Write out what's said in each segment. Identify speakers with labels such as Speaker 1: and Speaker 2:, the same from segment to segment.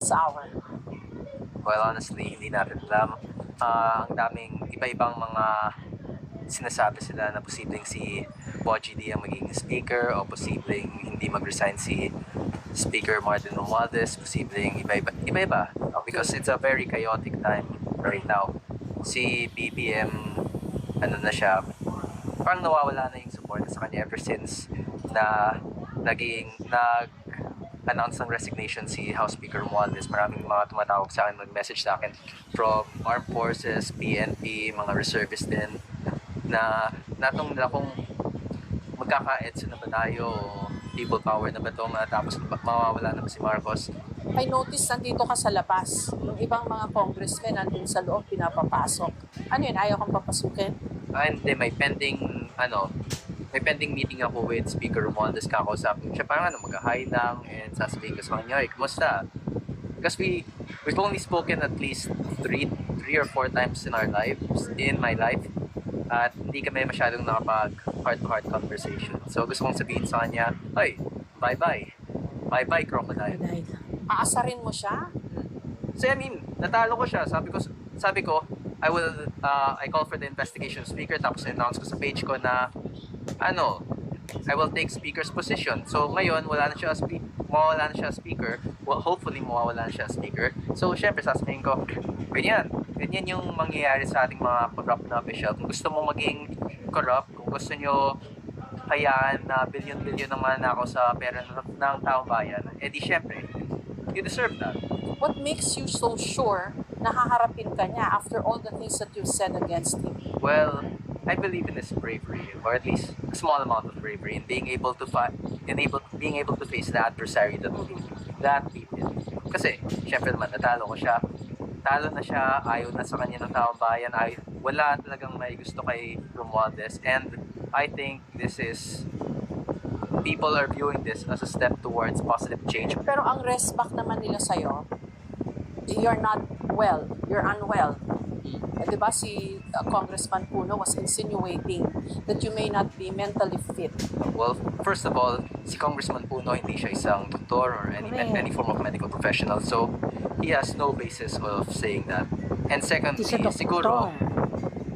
Speaker 1: this hour?
Speaker 2: Well, honestly, hindi natin alam. Ah, ang daming iba-ibang mga sinasabi sila na posibleng si Boji D ang magiging speaker o posibleng hindi mag-resign si Speaker Martin Romualdez, posibleng iba-iba, iba-iba. Because it's a very chaotic time right now. Si BBM, ano na siya, parang nawawala na yung support sa kanya ever since na naging nag announce ng resignation si House Speaker Romualdez. Maraming mga tumatawag sa akin, mag-message sa akin from armed forces, PNP, mga reservists din na natong nila kung magkaka-EDSA na ba tayo people power na ba ito matapos ma- mawawala na ba si Marcos.
Speaker 1: I noticed nandito ka sa labas. Yung ibang mga congressmen nandun sa loob, pinapapasok. Ano yun, ayaw kang papasukin?
Speaker 2: And then may pending, ano, may pending meeting ako with Speaker Romualdez, kakausapin siya, parang ano, mag-hi lang, and sasabihin ko sa kanya, hey, kumusta? Because we, we've only spoken at least three, three or four times in our lives, in my life, at hindi kami masyadong nakapag heart-to-heart conversation. So gusto kong sabihin sa kanya, hey, bye-bye. Bye-bye, crocodile.
Speaker 1: Aasarin mo siya?
Speaker 2: So I mean, natalo ko siya. Sabi ko, sabi ko, I will, uh, I call for the investigation speaker tapos announce ko sa page ko na, ano, I will take speaker's position. So ngayon, wala na siya spe- mawawala na siya speaker. Well, hopefully, mawawala na siya speaker. So syempre, sasabihin ko, ganyan. Ganyan yung mangyayari sa ating mga corrupt na official. Kung gusto mo maging corrupt, kung gusto nyo hayaan na billion-billion ang mananakaw sa pera ng, ng taong bayan, edi syempre, you deserve that.
Speaker 1: What makes you so sure na haharapin ka niya after all the things that you said against him?
Speaker 2: Well, I believe in his bravery, or at least a small amount of bravery, in being able to fight, in able, being able to face the adversary that that beat him. Kasi, syempre naman, natalo ko siya. Talo na siya, ayaw na sa kanya ng taong bayan, ay wala talagang may gusto kay Romualdez. And I think this is, people are viewing this as a step towards positive change.
Speaker 1: Pero ang rest back naman nila sa'yo, you're not well, you're unwell. Eh, Di ba si uh, Congressman Puno was insinuating that you may not be mentally fit.
Speaker 2: Well, first of all, si Congressman Puno hindi siya isang doktor or any
Speaker 1: Correct.
Speaker 2: any form of medical professional. So, he has no basis of saying that. And secondly, siguro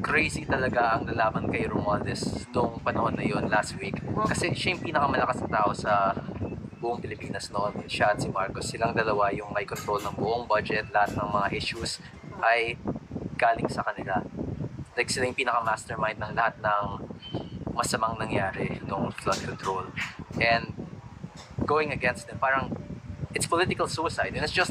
Speaker 2: crazy talaga ang lalaban kay Romualdez noong panahon na yon last week. Kasi siya yung pinakamalakas na tao sa buong Pilipinas noon. Siya at si Marcos. Silang dalawa yung may control ng buong budget, lahat ng mga issues ay galing sa kanila. Like sila yung pinaka-mastermind ng lahat ng masamang nangyari nung flood control. And going against them, parang it's political suicide. And it's just